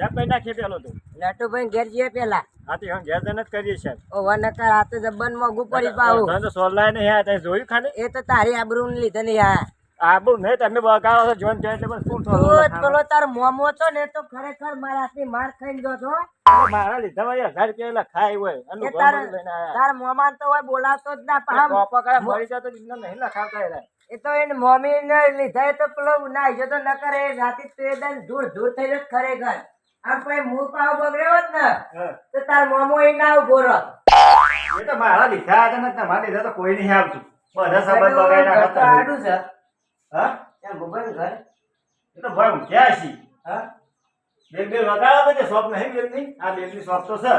હા કઈ નાખીએ પેલો તો? નટુભાઈ ઘેર જઈએ પેલા. હાથી હું ઘેર જઈને જ કરીએ સાહેબ. ઓ વનકર તો જબ્બન મોંઘું પડી પાવું તો સોલાય નહીં આ તે જોયું ખાને એ તો તારી આબરૂ લીધે નહીં આ આબુ નહીં તમે બગાડો છો જોન જોઈ એટલે બસ તું થોડું પેલો તાર મોમો છો ને તો ખરેખર મારા હાથની માર ખાઈ ગયો છો. મારા લીધા માં હજાર રૂપિયા ખાય હોય અને તાર તાર મોમાન તો હોય બોલાતો જ ના પામ કોપા કરે મરી જાય તો એમને નહીં લખાવતા એરા. એ તો એને મમ્મી ને લીધા તો પેલો ના જો તો ન કરે રાતે તો એ દન દૂર ધૂળ થઈ જત ખરેખર. આમ કોઈ મૂળ પાવ બગડ્યો હોત ને. તો તાર મોમો એ ના ઊભો રહો. એ તો મારા લીધા હતા ને તમારા લીધા તો કોઈ નહીં આવતું. બધા સંબંધ બગાડી નાખતા આડું છે. હા? ત્યાં ગોબર ઘર. એ તો ભાઈ ઊંઘ્યા છી. હા? બેલ બેલ વગાડો બધે શોપ નહીં બેલની? આ બેલની શોપ તો છે.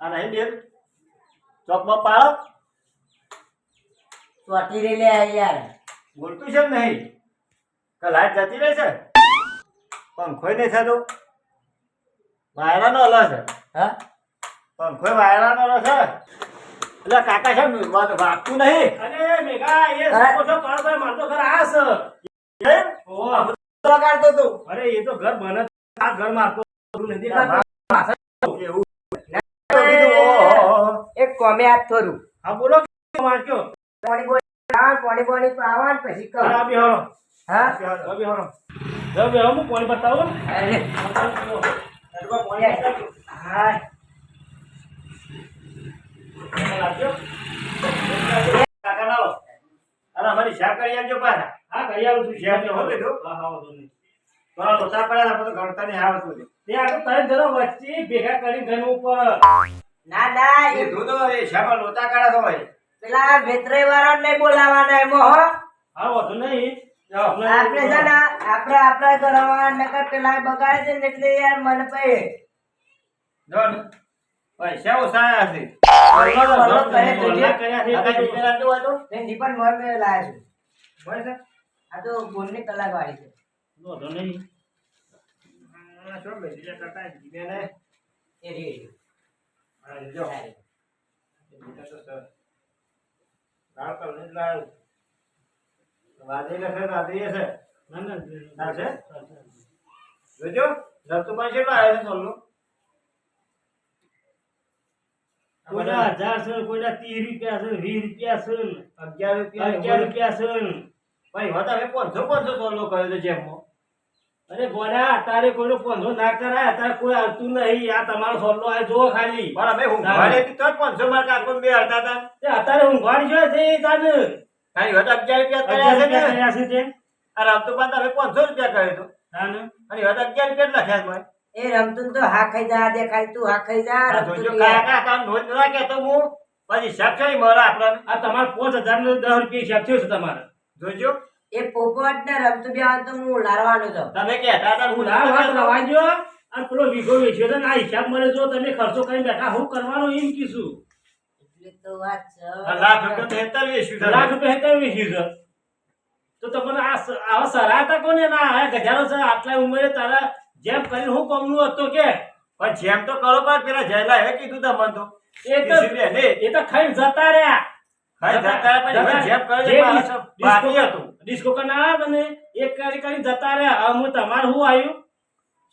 આ નહીં બેલ શોપમાં પાડો. ચોટી રે લે આ યાર. બોલતું છે નહીં? કે લાઈટ જતી રહે છે? પંખોય નહીં થતો. વાયરાનો અલગ છે હા? પંખોય વાયરાનો અલગ છે? એટલે કાકા છે વાગતું નહીં. અરે મેઘા એ છો? પાડભાઈ મારતો ઘર આ છે? ઓ. વગાડતો તો. અરે એ તો ઘર બને આ ઘર મારતો નથી. દેખાતું. એવું. કીધું, ઓહો. એક કોમે હાથ થોડું હા બોલો મારક્યો પાણી બોણી પાણી બોણી પાવા ને પછી કહું. હા બિહારો. હા? બિહારો. બિહારો. હું પાણી બતાવો અમારી શાક કરી પાછા. હા કરી આવું છું. શેર તો હોતે હા હા વાંધો નહીં. થોડા લોચા પડ્યા તો ગણતા નહીં. આવડતું તે આ તો ત્રણ જણા વચ્ચે ભેગા કરીને ઘર ઉપર. ના ના એ એ એ શામાં લોચા કાઢ્યા તો હોય. પેલા વેતરે વાળા નહીં બોલાવાના એમ હો. હા વાંધો નહીં. આપણે છે ને આપણે આપણા ઘરમાં નકર પેલા બગાડે છે ને એટલે યાર મને પે જો ને, પૈસા ઓછા છે. છે. પણ મોર મેં છું છે? આ તો બોલની કલાક વાળી છે ને. તો નહીં જ લાવ્યો. વાદળી લખે તો વાદળી હશે. ના ના ના છે? જોજો, ધરતુભાઈ કેટલો આવ્યો છે સોલનો? કોઈના હજાર છે કોઈના ત્રીસ રૂપિયા છે વીસ રૂપિયા છે અગિયાર રૂપિયા અગિયાર રૂપિયા છે ભાઈ હવે પાંચસો પાંચસો સોલનો કર્યો છે. અરે કોઈનો ના અત્યારે કોઈ આવતું નહીં આ તમારો સોલો આ જો ખાલી પણ અમે ઊંઘવાડે હતી તો પાંચસો મારા કાકો બે હતા તે અત્યારે ઊંઘવાડી જોઈએ છે તાને કાંઈ અગિયાર રૂપિયા કર્યા છે કર્યા છે તે આ રામતુભાઈ તમે પાંચસો રૂપિયા કર્યો તો. અને હવે અગિયાર ભાઈ. એ રમતું તો હા ખાઈ જા દેખાય તું હા ખાઈ જા આ રમતું. કાકા કામ નોંધ ના કહેતો હું? પછી હિસાબ છે મળે આપણને. આ તમારે પાંચ હજાર નો દસ રૂપિયા હિસાબ થયો છે તમારે. જોજો. એ પોપટ ને રમતું બી તો હું લારવાનો છું. તમે કહેતા હતા હું કહેતો. લવાજો અને પેલો વીઘો વેચ્યો છે ને આ હિસાબ મળે જો તમે ખર્ચો કરીને બેઠા હું કરવાનો એમ કીધું. એટલે તો વાત છે. આ લાખ રૂપિયા તો હેતર વેચ્યું લાખ રૂપિયા હેતા વેચ્યું છે. તો તમને આ આવા સરાહતા કોને ના આ ગજારો છે આટલા ઉંમરે તારા જેમ કરીને હું કોમનું હતો કે? પણ જેમ તો કરો પણ પેલા જયલા હે કીધું તમને તો. એ તો. એ તો ખાઈને જતા રહ્યા. ખાઈ જતા રહ્યા જેમ કરે બાકી હતું. ડિસ્કો કર ના તને એક કરી કરીને જતા રહ્યા. હવે હું તમારે શું આવ્યું?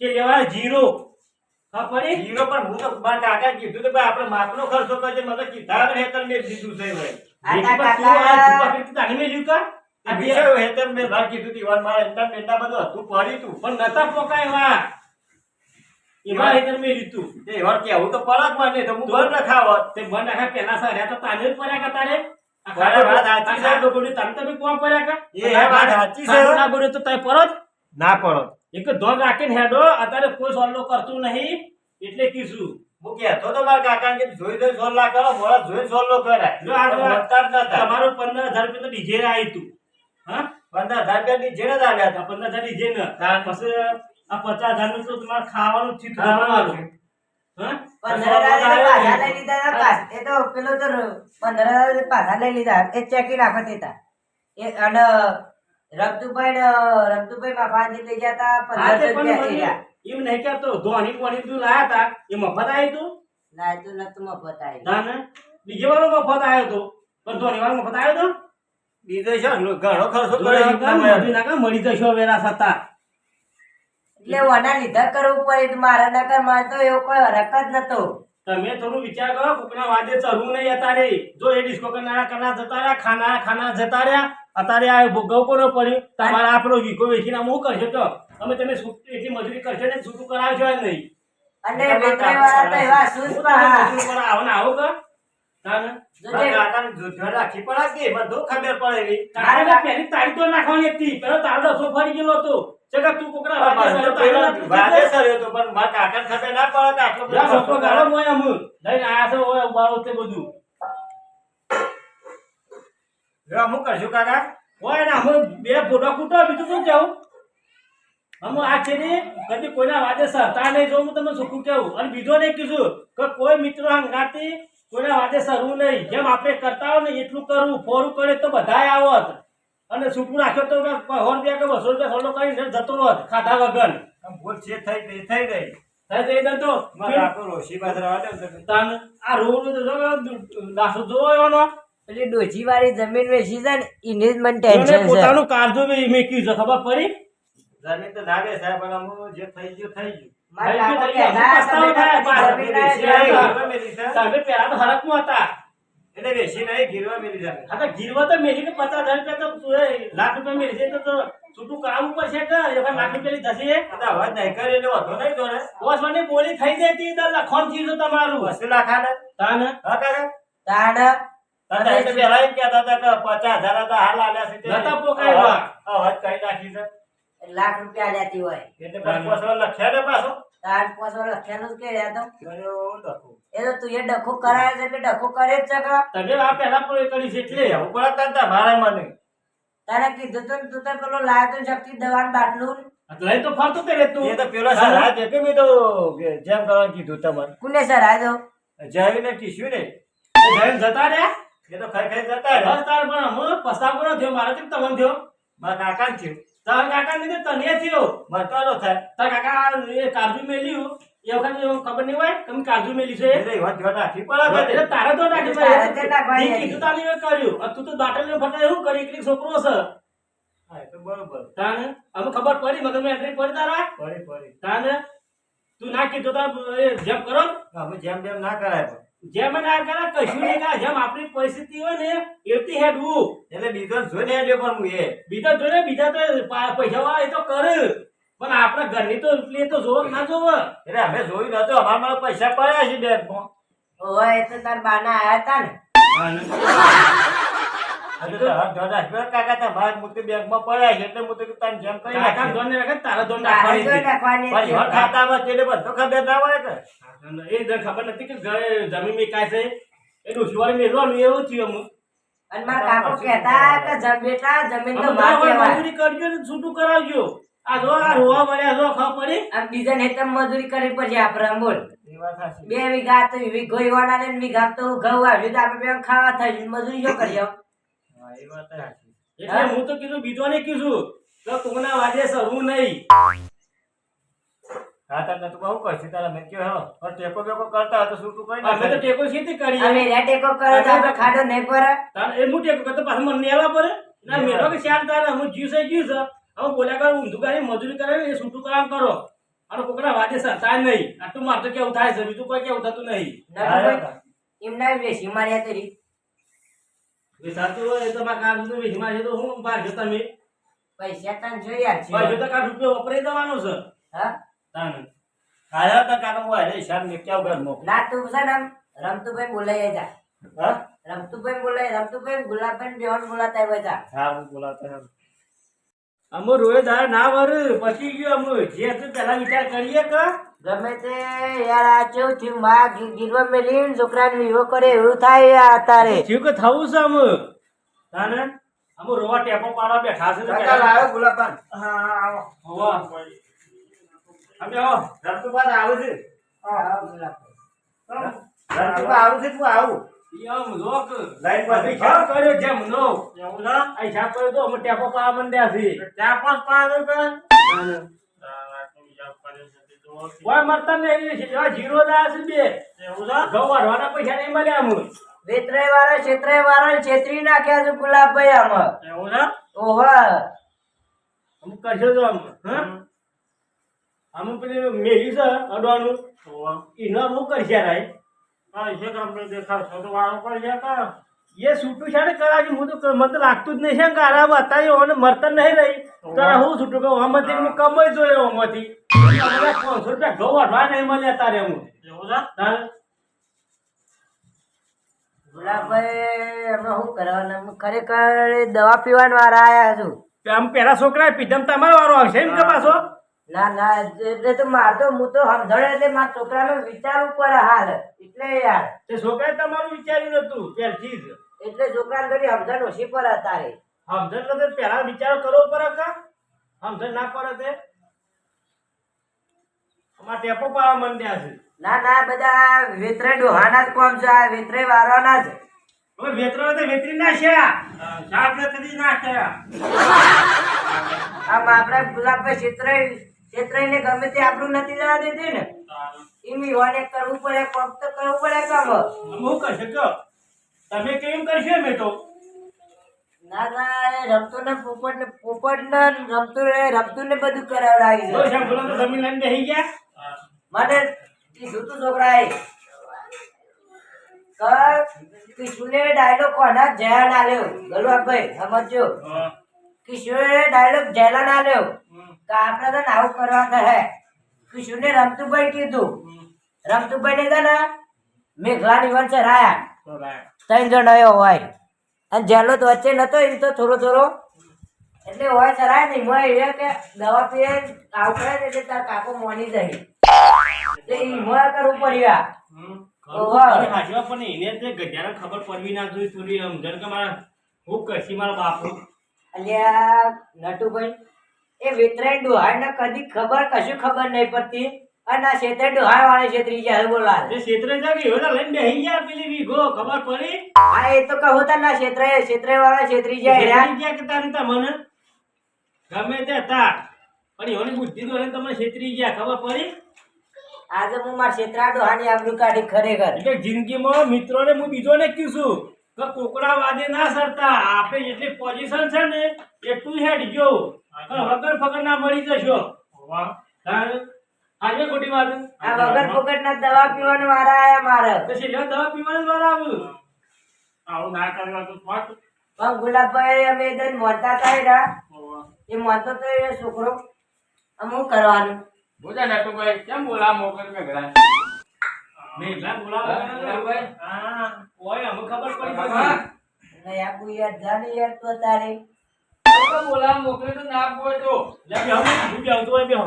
કે લેવા જીરો. હા પડી જીરો પણ હું તો કાકા કીધું કે ભાઈ આપણે માપનો ખર્ચો કરજે. મને કીધા મેં દીધું છે ભાઈ આ તા તું કાકા- કરી કા? આ બીજો હેતર મેં ભાગ કીધું તી. વાર મારા હેતર પેટા બધું હતું પડી તું. પણ નતા પોકાય વા એવા હેતર મેલ્યું લીધું. તે વાર કેવું તો પડક મને તો હું બંધ રખાવત તે મન આખા પેલા સાર્યા તો તાને જ પડ્યા કા તારે આ વાત સાચી છે. ગોળ્યો તાને તમે કોણ પડ્યા કા એ વાત સાચી છે. ના બોલે તો તારે પરત ના પડત એક ધોન રાખીને હેડો અત્યારે કોઈ સોલ્લો કરતું નહીં. એટલે કીધું. હું કહેતો તો મારા કાકા કે જોઈ જોઈ સોલ્લા કરો મોડા જોઈ સોલ્લો કરાય. તમારું પંદર હજાર રૂપિયા તો ડીજે આવી તું. હા? પંદર હજાર રૂપિયાની જેને જ આલ્યા હતા? આ પંદર હજાર ને પછી આ પચાસ હજારનું તો તમારે ખાવાનું જ ખાવાનું હતા હતા રૂપિયા તા એ મફત આવ્યું તું? ના તું મફત આવી ના ને. મફત આવ્યો તો. પણ ધોની વાર મફત આવ્યો તો? બીજો છે ઘણો ખર્ચો ધોની કર્યો કામ તમે. મજૂરી ના કામ મળી જશો વેરા થતા એટલે ઓના લીધા કરવું પડે મારા નકર મારે તો એવો કોઈ હરક જ નતો. તમે થોડું વિચાર કરો કોકના વાદે ચરવું નહીં અત્યારે. જો એ ડિસ્કો કરનારા જતા રહ્યા ખાનારા ખાના જતા રહ્યા અત્યારે આ ભોગવ કોનો પડ્યું? તમારા આપણો વીઘો વેચીને હું કરશો તો? તમે તમે એટલી મજૂરી કરશો ને છૂટું કરાવશો નહીં. અને વેતરે વાળા તો એવા આવો ને આવો કર અમુક કરશું કાકા? ને અમે બે ફોટો કૂટો બીજું શું કેવું અમે આ છે ને કદી કોઈના વાદે સરતા નહીં જો હું તમને સુખું કેવું અને બીજો નહીં કીધું કે કોઈ મિત્રો હંગાતી કોઈના વાદે સરવું નહીં. જેમ આપણે કરતા હોય ને એટલું કરવું ફોરું કરે તો બધાય આવત. અને છૂટું નાખ્યો તો સો રૂપિયા કે બસો રૂપિયા થોડો કરીને જતો હોત ખાધા વગર. ભૂલ જે થઈ ગઈ થઈ ગઈ. ને તો આ રોડ તો જોયો પેલી ડોજી વાળી જમીન વેચી છે ને એને જ મને ટેન્શન છે. પોતાનું કાળજો બી મેક્યું છે ખબર પડી? જમીન તો ના બેસાય સાહેબ જે થઈ ગયું થઈ ગયું. ના લાખ રૂપિયા મેલી છે તો તો છૂટું કરાવવું પડશે કે એ લાખ રૂપિયા થશે અવાજ નહીં કરે એટલે વાંધો નહીં તો ને. બોસ મને બોલી થઈ જતી તો તમારું. લાખાને તાન હા કાકા તાણ? તાતા પેલા એમ કહેતા હતા કે પચાસ હજાર હતા હાલ આલ્યા છે નતા પોકાયવા. અવાજ કઈ નાખી છે. લાખ રૂપિયા લેતી હોય. એટલે લખ્યા ને પાછો? તાણ પોસો લખેલું જ કે યાદ તો એ તો તું એ ડખો કરાય છે એટલે ડખો કરે જ છે તમે આ પહેલા પણ કરી છે એટલે તને તમારે મને. તારે કીધું તું તું તો પેલો લાયો શક્તિ દવાનું બાટલું લઈ તો ફરતો કે તું. એ તો પેલો કે મેં તો જેમ કરવાનું કીધું તમને કુને સર આજો જયને ટીસ્યુ ને. એ જઈને જતા રે એ તો ખાઈ ખાઈ જતા પણ હું પસ્તાવો ન થયો મારે કેમ તમને થયો. મારા કાકા થયું. તારા કાકા ને તને થયો. મને થાય. તારા કાકા એ કાજુ મેલ્યું. એ વખત ખબર નહીં હોય તમે કાજુ મેલી છે. એટલે એવા ધ્યાન રાખી પડે એટલે તારે તો કીધું તાને કર્યું. અને તું તો બાટલ ને ફરતા એવું કરી એકલી છોકરો છે. હા, એ તો બરોબર. તાને અમે ખબર પડી મગર મેં એન્ટ્રી પડી તારા? પડી પડી. તાને તું ના કીધું તા એ જેમ કરો. અમે જેમ જેમ ના કરાય પણ. જેમ ના કરે કશું નહીં કરે જેમ આપણી પરિસ્થિતિ હોય ને હે હેડવું. એટલે બીજો જોઈને આવ્યો પણ હું એ. બીજો જોઈને બીજા તો પૈસા વાળા એ તો કરે. પણ આપણા ઘરની તો એટલી તો જોવો ના જોવો. એટલે અમે જોયું નતું. અમારા મારા પૈસા પડ્યા છે બેંકમાં. ઓય એ તો તાર બાના આયા હતા ને. કે ખબર નથી કે ઘરે જમીન મેકાય છે. એ ડોશીવાળી મેળવાનું એવું થયું અમુક. અને મારા કાકો કહેતા કે જમ બેટા જમીન તો મજૂરી કરજો ને છૂટું કરાવજો. આ જો આ રોવા મળ્યા જો ખબર પડી? આમ બીજા ને મજૂરી કરવી પડશે આપણે બોલ. બે વીઘા તો વીઘો ને વીઘા તો ઘઉં આવ્યું તો આપણે બે ખાવા થઈ મજૂરી જો કરીએ હા, એ વાત સાચી. એટલે હું? તો કીધું બીજો ને કીધું કે તુમના વાજે સરવું નહીં. હા, તને તો બહુ કરશે તારા મેં કહ્યું, હેલો. પણ ટેકો બેકો કરતા તો અમે તો ટેકો સીધી કરી અમે રહ્યા ટેકો કરો તો આપણે ખાડો નહીં પડે. તારે એ હું ટેકો કરતો પાછું મને પડે. ના મેળો કે ચાર તારે હું જીવ છે જીવ છે હવે બોલ્યા કર ઊંધું કરી મજૂરી કરે ને એ છૂટું કામ કરો. અને કોકના વાજે સરતા નહીં. આટલું મારે તો કેવું થાય છે બીજું કોઈ કેવું થતું નહીં. એમના બેસી માર્યા તરી સાચું હોય તો મારા કામ તો વેચમાં છે તો હું બહાર જતા મેં? પૈસા તને જોઈ છે. ભાઈ જો તો રૂપિયો વપરાઈ દેવાનો છે. હા? તાને આયા હતા કાકા હું આયા હિસાબ મેક્યા ઘરમાં. ના તું છે ને આમ રમતુભાઈ બોલાઈ જા હા? રમતુભાઈ બોલાય રમતુભાઈ ગુલાબભાઈ બેહોન બોલાતા હોય જા. હા, હું. અમુ રોય દાળ ના વર પછી ગયો અમુ જે હતું પેલા વિચાર કરીએ કે? ગમે તે યાર આ કેવું થયું માં ગીરવા મેલી ને છોકરાને વિવો કરે એવું થાય યાર અત્યારે થયું કે થવું છે અમુ તાને અમુ રોવા ટેપો પાડવા બેઠા છે તો કાકા લાવો ગુલાબભાન. હા, આવો. હોવા. અમે આવો. રમતુભાઈ આવું છે. હા, ગુલાબભાઈ. રમતુભાઈ આવું છે, તું આવું. ઈ આમ લોક. લાઈન પાસે. હિસાબ કર્યો જેમ નો એવું ના? આ હિસાબ કર્યો તો અમે ટેપો પાડવા માંડ્યા છે ચાર પાંચ પાંચ મરતા ને મળતા છે આ જીરો દા છે બે. એવું છે? પૈસા નહીં મળ્યા અમુ વેત્રે વાળા ક્ષેત્રે વાળા છેતરી નાખ્યા છે ગુલાબભાઈ આમાં. એવું છે? ઓવા અમુક કરશો તો આમ. હા? આમ પેલી મેલી છે અડવાનું. ન હું કરશે રાય. હા છે તમને દેખાડશો તો વાળો કરી જતા એ છૂટું છે ને કરાવી હું તો મને તો લાગતું જ નહીં છે કે આરામ અત્યારે ઓને મરતા નહીં રહી તો હું છૂટું કહું આમાંથી હું કમાઈ જોયો આમાંથી પાંચસો રૂપિયા ઘઉં અઢવા નહીં મળ્યા તારે હું ગુલાબભાઈ અમે શું કરવાના ખરેખર દવા પીવાના વાળા આયા છું આમ પેલા છોકરા પીધમ તમારો વારો આવશે એમ કે પાછો ના ના એટલે તો માર તો હું તો સમજણ એટલે મારા છોકરાનું વિચાર ઉપર હાલ. એટલે યાર. તે છોકરાએ તમારું વિચાર્યું નતું પહેલથી જ. એટલે છોકરાને થોડી સમજણ ઓછી પડે તારે સમજણ તો પેલા વિચાર કરવો પડે કા સમજણ ના પડે તે. અમાર ટેપો પાવા માંડ્યા છે. ના ના બધા વેતરે ડોહાના જ કોમ છે આ વેતરે વારવાના જ હવે વેતરો તો વેતરી નાખ્યા શાક ના થયા આ બાપડા ગુલાબભાઈ ક્ષેત્રે ક્ષેત્રને ગમે તે આપણું નથી જવા દેતી ને. એમ ઈવાને કરવું પડે પગ તો કરવું પડે કામ હું કરશે કહો તમે કેમ કરશો અમે તો ના ના એ રમતું ને પોપટ ને પોપટ ને રમતું ને રમતું ને બધું કરાવડાવી જો છે શામ તો જમીન લઈને ગયા? માટે કીધું તું છોકરાએ કર કિશુને ડાયલોગ કોના? જયા ના લ્યો ગલુઆભાઈ સમજજો. કિશોરે ડાયલોગ જેલા ના લ્યો કે આપણે તો આવું કરવા તો હે. કિશુને રમતુભાઈ કીધું. રમતુભાઈ ને ને મેઘલાની વંશ રાયા. ત્રણ જણ આવ્યો હોય. અને જેલો તો વચ્ચે નતો એમ તો થોડો થોડો. એટલે હોય ચરાય નહીં હોય એ કે દવા પીએ આવું કરે ને એટલે તાર કાકો મોની જાય એટલે એ મોય કરવું પડ્યું પણ એને તે ગજાને ખબર પડવી ના જોઈ થોડી સમજણ કે મારા હું કશી મારા બાપુ અલ્યા નટુભાઈ એ વેતરાઈ ડોહાડ ને કદી ખબર કશું ખબર નહીં પડતી. અને આ શેતરે ડોહાડ વાળા છેતરી જાય બોલા એ ક્ષેત્રે જા કે એવા લઈને બેસી ગયા પેલી વીઘો ખબર પડી? હા એ તો કહું તા ના છેતરે છેતરે વાળા છેતરી જાય રા. છેતરી ગયા કે તારી તમને ગમે તે હતા પણ એની બુદ્ધિ તો એને તમને છેતરી ગયા ખબર પડી? આજે હું મારા છેતરા ડોહાની આબરૂ કાઢી ખરેખર. એટલે જિંદગીમાં મિત્રોને હું બીજોને કીધું કે કોકડા વાદે ના સરતા. આપણે જેટલી પોઝિશન છે ને એટલું હેડ જો પણ વગર ફગર ના મળી જશો આજે ખોટી વાત. આ વગર ફગર ના દવા પીવાના મારા આયા મારે. તો છેલ્લે દવા પીવાનું દ્વારા આવું. આવું ના કરવા તો થોત પણ ગુલાબભાઈ અમે દન મોનતા હતા એ મોનતો તો એ છોકરો. આમ હું કરવાનું? બોજા નટુભાઈ કેમ બોલા મોકર મે ઘણા મેં એટલા બોલાવો હા. ઓય અમે ખબર પડી આપું યાર જાની યાર તો તારે. તું તો બોલા મોકલે તો ના બોલ તો. જા બેહો, હું બેહું તો હોય બેહો.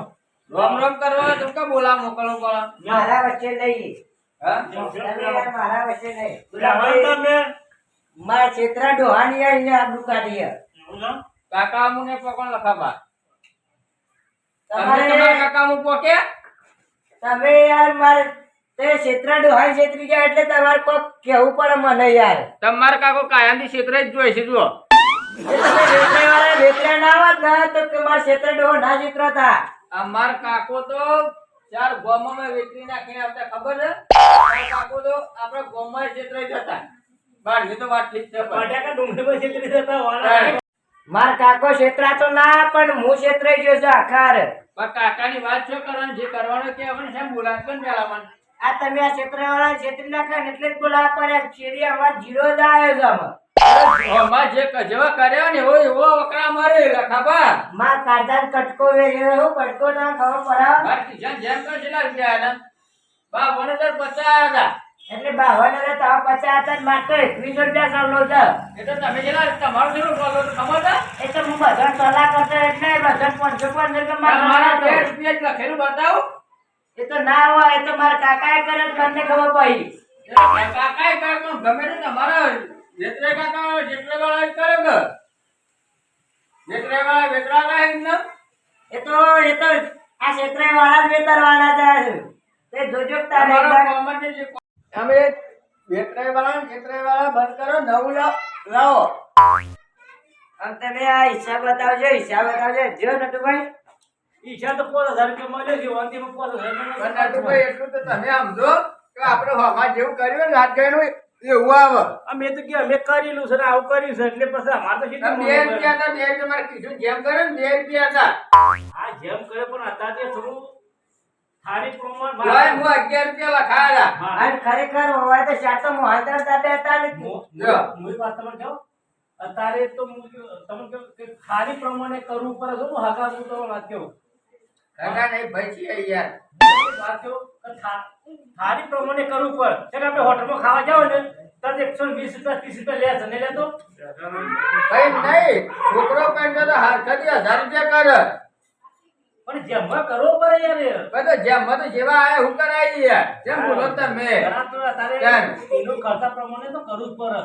રોમ રોમ કરવા તો કા બોલા મોકલો પડે મારા વચ્ચે નહીં. હા? તમે યાર મારા વચ્ચે નહીં. તમે મારા છેતરા ડોહાની યાર એને આબરૂ કાઢી યાર. એવું છે કાકા મુને પકડ લખાબા તમારે તમારા કાકા મુ પોકે? તમે યાર મારે તે છેતરા ડોહાઈ છેતરી જાય એટલે તમારે કોક કેવું પડે મને યાર. તમારા કાકો કાયમથી ક્ષેત્ર જ જોઈ છે અમાર કાકો તો ચાર ગોમાં વેચી નાખીને આવતા ખબર છે? કાકો તો આપણા ગોમાં ક્ષેત્રે તો વાત ઠીક છે પણ. પાટિયા ડુંગળી જતા માર કાકો છેતરાતો ના પણ હું ક્ષેત્ર ગયો છું આખાર. પણ કાકાની વાત શું કરવાનું? જે કરવાનો કે આપણે શેમ બોલાત પણ પેલા મને આ તમે આ ક્ષેત્ર વાળા છેતરી નાખ્યા ને એટલે જ બોલાવા પડ્યા. છે અમાર જીરો જ આવ્યો છે આમાં. ઓમાં જે જેવા કર્યા ને એવો વકરા મારે કટકો વેર્યો હું કટકો ના ખબર જેમ તો રૂપિયા બા હતા એટલે તમે પચાસ હતા માર તો એકવીસો રૂપિયા ચાલો છે. એ તો તમે કેટલા તમારું કેટલું બોલો છો ખબર એ તો હું બધા સલાહ કરતો એટલે બધા પાંચસો મારા બે રૂપિયા જ લખેલું બતાવું. એ તો ના હોય એ તો મારા કાકાએ કરે તો તમને ખબર પડી. એ તો કાકાએ કરે ગમે તે તમારા જેતરે કાકા જેટલે વાળા જ કરે કે? જેતરે વાળા વેતરા એમને? એ તો એ તો આ ક્ષેત્રે વાળા જ વેતરવાના જાય છે. તે જોજો ને જે અમે જેતરે વાળા ને વાળા બંધ કરો નવું લાવ લાવો. અને તમે આ હિસાબ બતાવજો હિસાબ બતાવજો. જો નટુભાઈ. ઈચ્છા તો પોતા હજાર રૂપિયા મળે છે અંતિમ પોતા હજાર રૂપિયા એટલું તો તમે સમજો કે આપણે હમણાં જેવું કર્યું ને રાત ગયેલું એવું આવે અમે તો કે અમે કરેલું છે ને આવું કર્યું છે એટલે પછી અમારે તો બે રૂપિયા. હતા બે રૂપિયા મારે કીધું જેમ કરે ને બે રૂપિયા હતા. આ જેમ કરે પણ અત્યારે થોડું થાળી પ્રમાણ તોય હું અગિયાર રૂપિયા લખાયેલા. હા. અને ખરેખર હોવાય તો ચાર તો મોહાંતર દાબે હતા ને હું વાત તમને કહું અત્યારે તો હું તમને કહું કે ખાલી પ્રમાણે કરવું પડે હું હગા હું તમને વાત કહું નહીં ભાઈ યાર. વાત કહું કે પ્રમાણે કરવું પડે. કે આપણે હોટલમાં ખાવા જાવ ને. તો વીસ રૂપિયા ત્રીસ રૂપિયા લે છે નહીં લેતો? ભાઈ નહીં છોકરો પેન્ટ તો હરખથી હજાર રૂપિયા કરે. પણ જેમાં કરવો પડે યાર. ભાઈ જેમ તો જેવા આયા હું કરાવી યાર જેમ બોલો તમે. ઘણા તો તારે કેમ? એનું ખર્ચા પ્રમાણે તો કરવું જ પડે.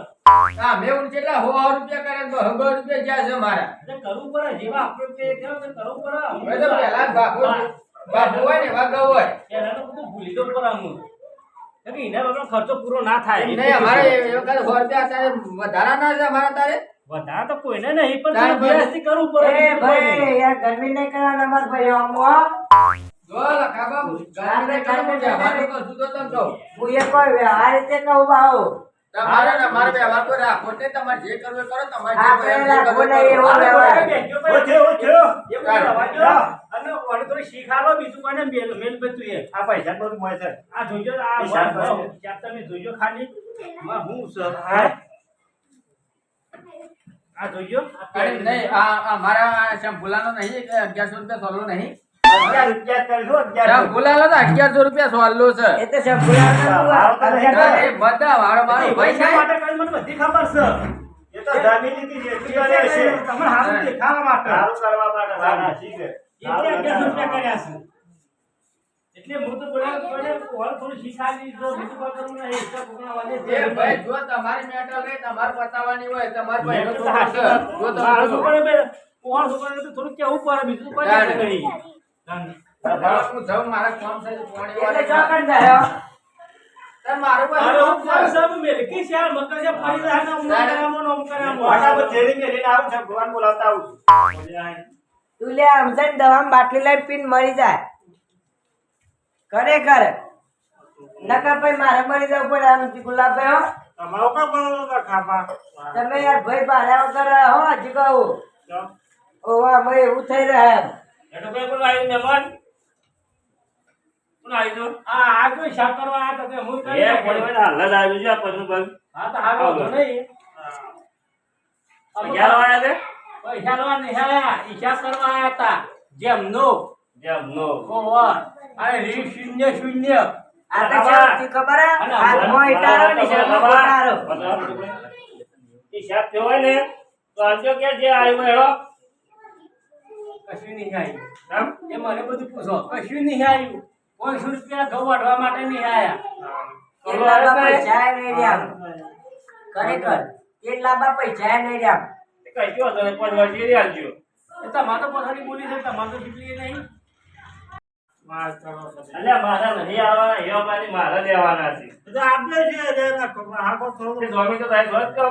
હા મેં હું કેટલા રૂપિયા કરે તો હગો રૂપિયા જ્યાં છે મારા. એટલે કરવું પડે જેવા આપણે કરવું પડે. અમુક તો પહેલા બાપુ બાપુ હોય ને એવા ગૌ હોય બધું ભૂલી દો પડે કે એના વગર ખર્ચો પૂરો ના થાય. નહીં અમારે એ વખત સો રૂપિયા અત્યારે વધારા ના છે અમારા તારે વધારે તો કોઈને નહીં પણ તારે કરવું પડે. એ ભાઈ યાર ગરમી નહીં કરવાના અમાર ભાઈ આમો જો લખા બાબુ કામ છે અમારે તો જુદો તમ કહું હું એ કોઈ આ રીતે કહું બાઉ. તમારે ને વ્યવહાર કોઈ રાખો જ તમારે જે કરવું કરો તમારે જે આપણે કરવું એ એવો વ્યવહાર. ઓછે ઓછે એ અને કોને થોડી શીખ બીજું કોને મેલ મેલ બધું એ. આ પૈસા બધું મળે છે. આ જોજો આ એ શાક ભાઈ. શાક તમે જોજો ખાલી. હું હા. આ જોજો. અરે નહીં આ આ મારા શંભુલાનો નહીં અગિયારસો રૂપિયા સોલો નહીં? અગિયારસો રૂપિયા સોલ્લો છે. એ તો સબ બધા વાળો મારો ભાઈ બધી ખબર છે. એ તો જમીનની જેટલી કરે છે. તમારે હારું દેખાવા માટે. સારું કરવા માટે વાના શીખે એટલે અગિયારસો રૂપિયા કર્યા છે. એટલે હું તો બોલ્યો કોઈને કોણ થોડું શીખાડી જો બીજું કોઈ કરવું નહીં. એકલા કોકના વાલે એ ભાઈ જો તમારી મેટર લઈ તમારે બતાવવાની હોય તમારે ભાઈ નો તો. જો તો થોડું કેવું પડે બીજું કોઈ નહીં. હા, જાઉં મારા કામ છે. એટલે ચોકન બાટલી લઈને પીન મરી જાય. ખરેખર નકર ભાઈ મારે મરી જવું પડે આમ ગુલાબ તમે યાર ભાઈ ભાડ્યા વગર હો હજી કહું. ઓવા ભાઈ એવું થઈ રહ્યા એટલે કોઈ બોલો આવ્યું મહેમાન? કોણ આવ્યું હતું? આ આ કોઈ શાક કરવા આયા હતા તે હું કરી નાખ્યો. હા તો હારું હતું નહીં. પૈસા લેવા નહીં આયા, હિસાબ કરવા આયા હતા. જેમનો. ઓવર. અને રીત શૂન્ય શૂન્ય. આ તો ખબર થયો હોય ને તો આજો કે જે આવ્યો કશું નહીં આવ્યું. એ મને બધું પૂછો. કશું નહીં આવ્યું પાંચસો રૂપિયા ઘઉં વાઢવા માટે નહીં બા પૈસા નહીં રહ્યા ખરેખર કેટલા બા પૈસા નહીં રહ્યા કઈ ગયો તો પાંચ વર્ષ જેરી આલજો તમારે તો પથારી બોલી છે તમારે તો કેટલી નહીં. એટલે મારા નહીં એવા પાછી મારા લેવાના છે. તો આપણે છે રે નાખો હાકો તે થોડું સ્વામી તો તારી સોચ કહો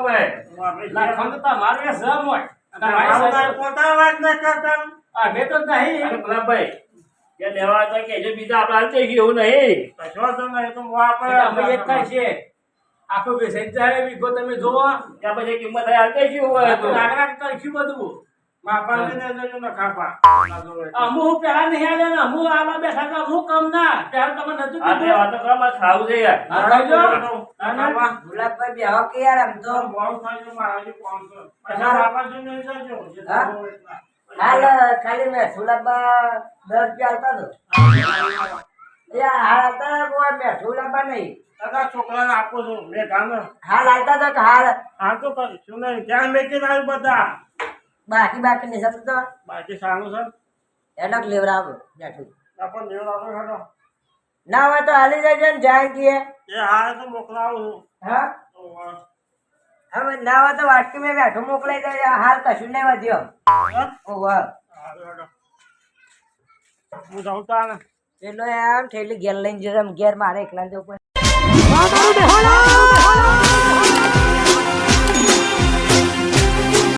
લાખો તો તમારે સમ હોય. પોતા વાત ના કરતા તો નહીં. અને ગુલાબભાઈ કે લેવા હતા કે જે બીજા આપણે હાલ ગયું એવું નહીં. કશો તો નહીં તો હું એટલે અમે એક થાય છે. આખો બેસાઈ જાય વીઘો તમે જોવો? ત્યાં પછી કિંમત થાય હાલ ગયું હોય તો નાગરાક કરશું બધું. માપાને જજો ને ખાપા. અમુ હું પેલા નહીં આવ્યા ને અમુક આવા બેઠા હતા અમુ કમ ના. ત્યારે તમે નતું ખાવું છે. ગુલાબભાઈ બેહો કે યાર આમ તો. પાંચસો. હાલ ખાલી મેં સુલાબા દસ રૂપિયા આવતા તો. એ હાલ હતા બોય મેં સુલાબા નહીં. દાદા છોકરાને આપું છું મેં ગામે. હાલ આવતા તો કે હાલ. હા તો નહીં ત્યાં મેકીને આવ્યું બધા? બાકી બાકી નહીં સમજતો? બાકી સારું છે? એનો લેવરાવ બેઠું. આપણને લેવડાવો હેડો. ના હોય તો હાલી જજો ને જાય કીએ એ હા તો મોકલાવું હા? હવે ના હોય તો વાટકી મેં બેઠું મોકલાઈ દે હાલ કશું નહીં વધ્યો? ઓહો. હું જાઉં તાને પેલો આમ થેલી ઘેર લઈને જશે ઘેર મારે એકલા જવું